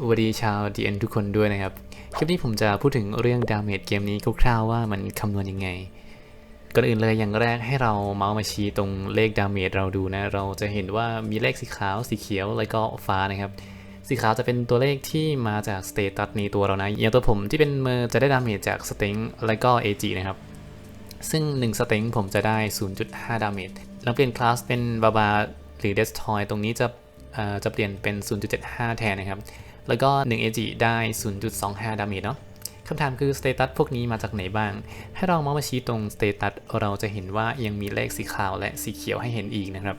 สวัสดีชาว DN ทุกคนด้วยนะครับ คลิปนี้ผมจะพูดถึงเรื่องดาเมจเกมนี้คร่าวๆว่ามันคำนวณยังไง ก่อนอื่นเลยอย่างแรกให้เราเมาส์มาชี้ตรงเลขดาเมจเราดูนะ เราจะเห็นว่ามีเลขสีขาว สีเขียว แล้วก็ฟ้านะครับ สีขาวจะเป็นตัวเลขที่มาจากสเตตัสในตัวเรานะ อย่างตัวผมที่เป็นเมอจะได้ดาเมจจากสเต็งและก็ AG นะครับ ซึ่ง 1 สเต็งผมจะได้ 0.5 ดาเมจ แล้วเปลี่ยนคลาสเป็นบาบาหรือเดสทอยตรงนี้จะเอ่อจะเปลี่ยนเป็น 0.75 แทนนะครับ แล้วก็1 AG ได้ 0.25 ดาเมจเนาะคำถามคือสเตตัสพวกนี้มาจากไหนบ้าง ให้เรามามาชี้ตรงสเตตัสเราจะเห็นว่ายังมีเลขสีขาวและสีเขียวให้เห็นอีกนะครับ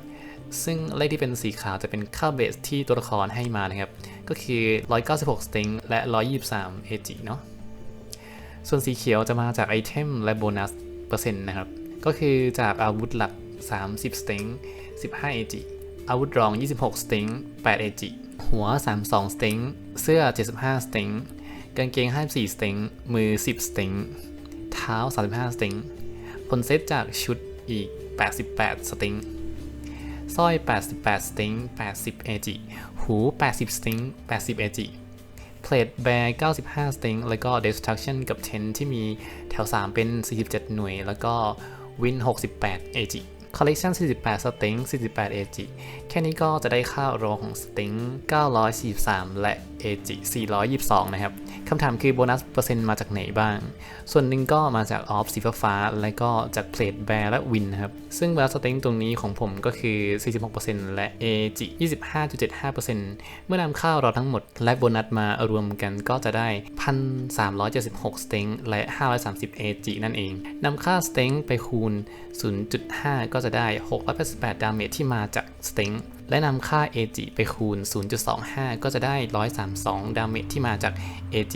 ซึ่งเลขที่เป็นสีขาวจะเป็นค่าเบสที่ตัวละครให้มานะครับ ก็คือ 196 สติงและ 123 AG เนาะ ส่วนสีเขียวจะมาจากไอเทมและโบนัสเปอร์เซ็นต์นะครับ ก็คือจากอาวุธหลัก 30 สติง15 AG อาวุธรอง 26 สติง8 AG หัว 32 สติงเสื้อ 75 สติงกางเกง 54 สติงมือ 10 สติงเท้า 35 สติงผลเซตจากชุดอีก 88 สติงสร้อย 88 สติง80 AG หู 80 สติง80 AG เพลทแบร์95 สติงแล้วก็ Destruction กับ 10 ที่มีแถว 3 เป็น 47 หน่วย แล้วก็วิน 68 AG Collection 48สติง48 AG แค่นี้ก็จะได้ค่าโรของสติง943 และ AG 422 นะครับ คำถามคือโบนัสเปอร์เซ็นต์มาจากไหนบ้าง ส่วนหนึ่งก็มาจากออฟสีฟ้า และก็จากเพลทแบร์และวินนะครับ ซึ่งโบนัสสติงตรงนี้ของผมก็คือ 46%และ AG 25.75%เมื่อนำค่าเราทั้งหมดและโบนัสมารวมกันก็จะได้ 1,376สติงและ 530 AG นั่นเองนำค่าสติงไปคูณ 0.5 ก็จะได้ 688 ดาเมจที่มาจากสติงและนำค่า AG ไปคูณ 0.25 ก็จะได้ 132 ดาเมจที่มาจาก AG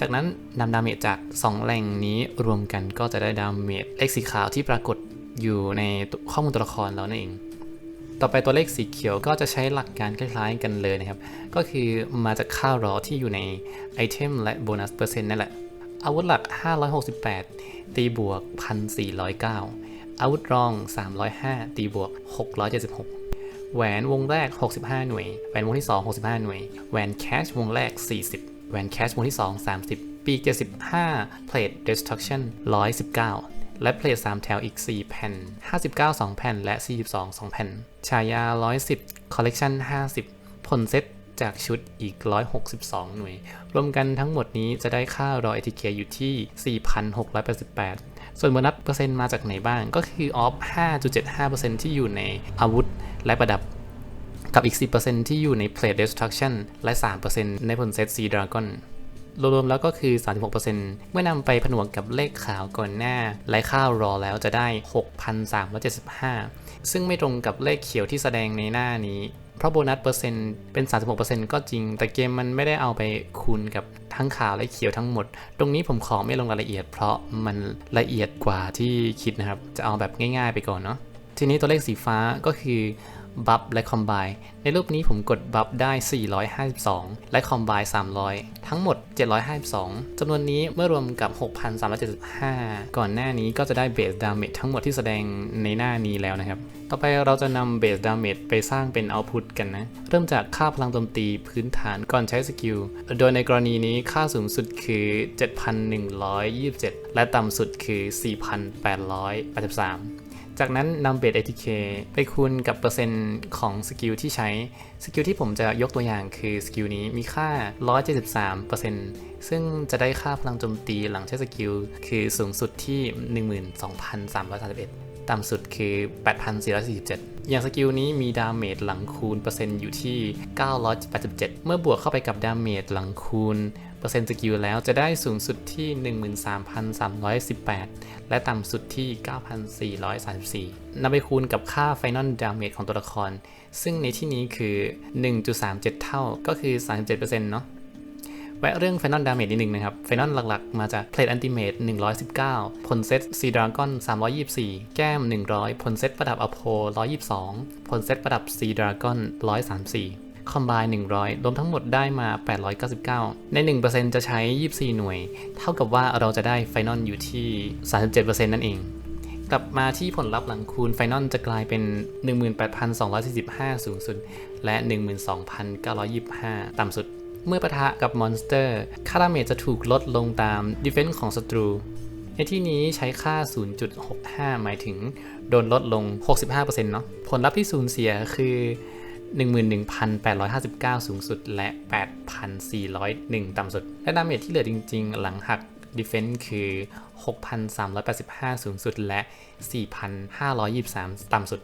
จากนั้นนำดาเมจจาก 2 แหล่งนี้รวมกันก็จะได้ดาเมจเลขสีขาวที่ปรากฏอยู่ในข้อมูลตัวละครแล้วนั่นเอง ต่อไปตัวเลขสีเขียวก็จะใช้หลักการคล้ายๆกันเลยนะครับ ก็คือมาจากค่ารอที่อยู่ในไอเทมและโบนัสเปอร์เซ็นต์นั่นแหละ อาวุธหลัก 568 ตีบวก 1,409 อาวุธรอง 305 ตีบวก 676 แหวนวงแรก 65 หน่วย แหวนวงที่ 2 65 หน่วย แหวนแคชวงแรก 40 แหวนแคชวงที่ 2 30 ปีก75เพลท destruction 119 และเพลท3แถวอีก 4 แผ่น 59 2 แผ่น และ 42 2 แผ่น ฉายา 110 collection 50 ผลเซ็ตจากชุดอีก 162 หน่วย รวมกันทั้งหมดนี้จะได้ค่ารอ ATK อยู่ที่ 4,688 ส่วนโบนัสเปอร์เซ็นต์มาจากไหนบ้าง ก็คือออฟ 5.75%ที่อยู่ในอาวุธและประดับกับอีก 10%ที่อยู่ใน Plate Destruction และ 3%ในผลเซต Sea Dragon รวมๆแล้วก็คือ 36%เมื่อนำไปผนวกกับเลขขาวก่อนหน้า และค่ารอแล้วจะได้ 6,375 ซึ่งไม่ตรงกับเลขเขียวที่แสดงในหน้านี้ เพราะโบนัสเปอร์เซ็นต์เป็น 36%ก็จริง แต่เกมมันไม่ได้เอาไปคูณกับทั้งขาวและเขียวทั้งหมด ตรงนี้ผมขอไม่ลงรายละเอียด เพราะมันละเอียดกว่าที่คิดนะครับ จะเอาแบบง่าย ๆ ไปก่อนเนาะ ทีนี้ตัวเลขสีฟ้าก็คือบัฟและคอมไบในรูปนี้ผมกดบัฟได้ 452 และคอมไบ300 ทั้งหมด 752 จำนวนนี้เมื่อรวมกับ 6,375 ก่อนหน้านี้ก็จะได้เบสดาเมจทั้งหมดที่แสดงในหน้านี้แล้วนะครับ ต่อไปเราจะนำเบสดาเมจไปสร้างเป็นเอาพุตกันนะ เริ่มจากค่าพลังโจมตีพื้นฐานก่อนใช้สกิล โดยในกรณีนี้ค่าสูงสุดคือ 7,127 และต่ำสุดคือ 4,883 จากนั้นนำเบส ATK ไปคูณกับเปอร์เซ็นต์ของสกิลที่ใช้ สกิลที่ผมจะยกตัวอย่างคือสกิลนี้มีค่า 173%ซึ่งจะได้ค่าพลังโจมตีหลังใช้สกิลคือสูงสุดที่ 12,331 ต่ำสุดคือ 8,447 อย่างสกิลนี้มีดาเมจหลังคูณเปอร์เซ็นต์อยู่ที่ 987 เมื่อบวกเข้าไปกับดาเมจหลังคูณ เปอร์เซ็นต์สกิลแล้วจะได้สูงสุดที่ 13,318 และต่ำสุดที่ 9,434นำไปคูณกับค่า Final Damage ของตัวละคร ซึ่งในที่นี้คือ 1.37 เท่าก็คือ 37%เนาะแวะเรื่อง Final Damage นิดนึงนะครับ Final หลักๆ มาจาก Plate Ultimate 119 ผลเซต Sea Dragon 324 แก้ม 100 ผลเซตประดับ Apo 122 ผลเซตประดับ Sea Dragon 134 คอมไบ100 รวมทั้งหมดได้มา 899 ใน 1%จะใช้ 24 หน่วย เท่ากับว่าเราจะได้ไฟนอลอยู่ที่ 37%นั่นเอง กลับมาที่ผลลัพธ์หลังคูณไฟนอลจะกลายเป็น 18,245 สูงสุด และ 12,925 ต่ำสุด เมื่อปะทะกับมอนสเตอร์ค่าดาเมจจะถูกลดลงตามดิเฟน s ์ของศัตรูในที่นี้ใช้ค่า 0.65 หมายถึง โดนลดลง 65%เนาะ ผลลัพธ์ที่สูญเสียคือ 11,859 สูงสุดและ 8,401 ต่ำสุด และดาเมจที่เหลือจริง ๆ หลังหัก Defense คือ 6,385 สูงสุดและ 4,523 ต่ำสุด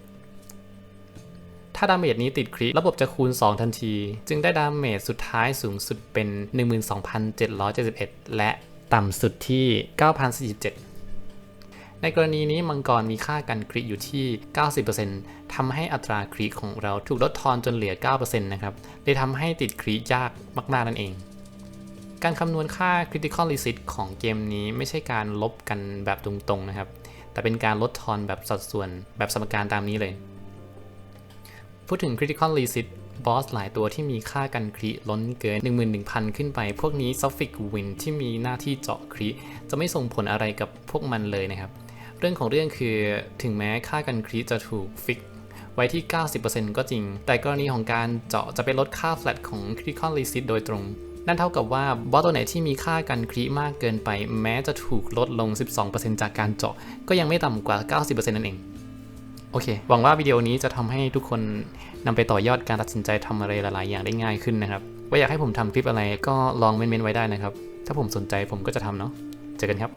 ถ้าดาเมจนี้ติดคริระบบจะคูณ 2 ทันที จึงได้ดาเมจสุดท้ายสูงสุดเป็น 12,771 และต่ำสุดที่ 9,047 ในกรณีนี้มังกรมีค่ากันคริอยู่ที่ 90%ทำให้อัตราคริของเราถูกลดทอนจนเหลือ 9%นะครับเลยทำให้ติดคริยากมากๆนั่นเอง การคำนวณค่า critical resist ของเกมนี้ไม่ใช่การลบกันแบบตรงๆนะครับ แต่เป็นการลดทอนแบบสัดส่วนแบบสมการตามนี้เลย พูดถึง critical resist บอสหลายตัวที่มีค่ากันคริล้นเกิน 11,000 ขึ้นไป พวกนี้ suffix win ที่มีหน้าที่เจาะคริจะไม่ส่งผลอะไรกับพวกมันเลยนะครับ เรื่องของเรื่องคือถึงแม้ค่ากันคริจะถูกฟิกไว้ที่ 90%ก็จริง แต่กรณีของการเจาะจะไปลดค่า flat ของ critical resist โดยตรง นั่นเท่ากับว่าบอสตัวไหนที่มีค่ากันคริมากเกินไป แม้จะถูกลดลง 12%จากการเจาะ ก็ยังไม่ต่ำกว่า 90%นั่นเอง โอเค หวังว่าวิดีโอนี้จะทำให้ทุกคนนำไปต่อยอดการตัดสินใจทำอะไรหลาย ๆ อย่างได้ง่ายขึ้นนะครับ ว่าอยากให้ผมทำคลิปอะไรก็ลองเม้นๆไว้ได้นะครับ ถ้าผมสนใจผมก็จะทำเนาะ เจอกันครับ